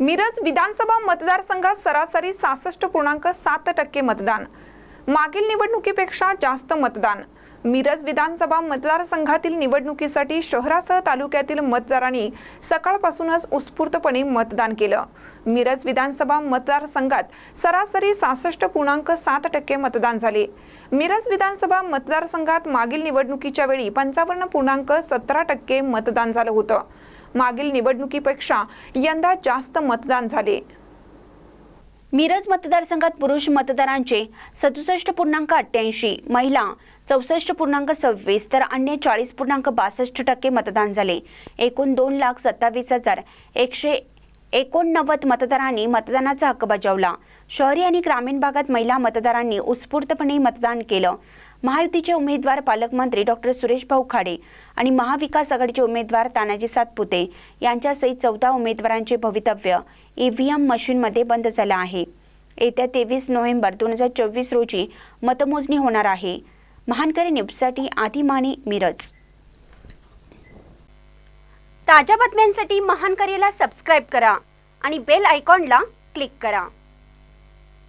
मिरज विधानसभा मतदारसंघात सरासरी सहासष्ट पूर्णांक सात टक्के मतदान. मागील निवडणुकीपेक्षा जास्त मतदान. मिरज विधानसभा मतदारसंघातील निवडणुकीसाठी शहरासह तालुक्यातील मतदारांनी सकाळपासूनच उत्स्फूर्तपणे मतदान केलं. मिरज विधानसभा मतदारसंघात सरासरी सहासष्ट पूर्णांक सात टक्के मतदान झाले. मिरज विधानसभा मतदारसंघात मागील निवडणुकीच्या वेळी पंचावन्न पूर्णांक सतरा टक्के मतदान झालं होतं. मागील निवडणुकीपेक्षा यंदा जास्त मतदान झाले. मिरज मतदारसंघात पुरुष मतदारांचे सदुसष्ट पूर्णांक अठ्ठ्याऐंशी महिला चौसष्ट पूर्णांक सव्वीस तर अन्य चाळीस पूर्णांक बासष्ट टक्के मतदान झाले. एकूण दोन लाख सत्तावीस हजार एकशे एकोणनव्वद मतदारांनी मतदानाचा हक्क बजावला. शहरी आणि ग्रामीण भागात महिला मतदारांनी उत्स्फूर्तपणे मतदान केलं. महायुतीचे उमेदवार पालकमंत्री डॉक्टर सुरेश भाऊ खाडे आणि महाविकास आघाडीचे उमेदवार तानाजी सातपुते यांच्यासहित चौदा उमेदवारांचे भवितव्य ईव्हीएम मशीनमध्ये बंद झालं आहे. येत्या तेवीस नोव्हेंबर दोन हजार चोवीस रोजी मतमोजणी होणार आहे. महानकरी न्यूजसाठी आधी माने मिरज. ताज्या बातम्यांसाठी महानकरीला सबस्क्राईब करा आणि बेल आयकॉनला क्लिक करा.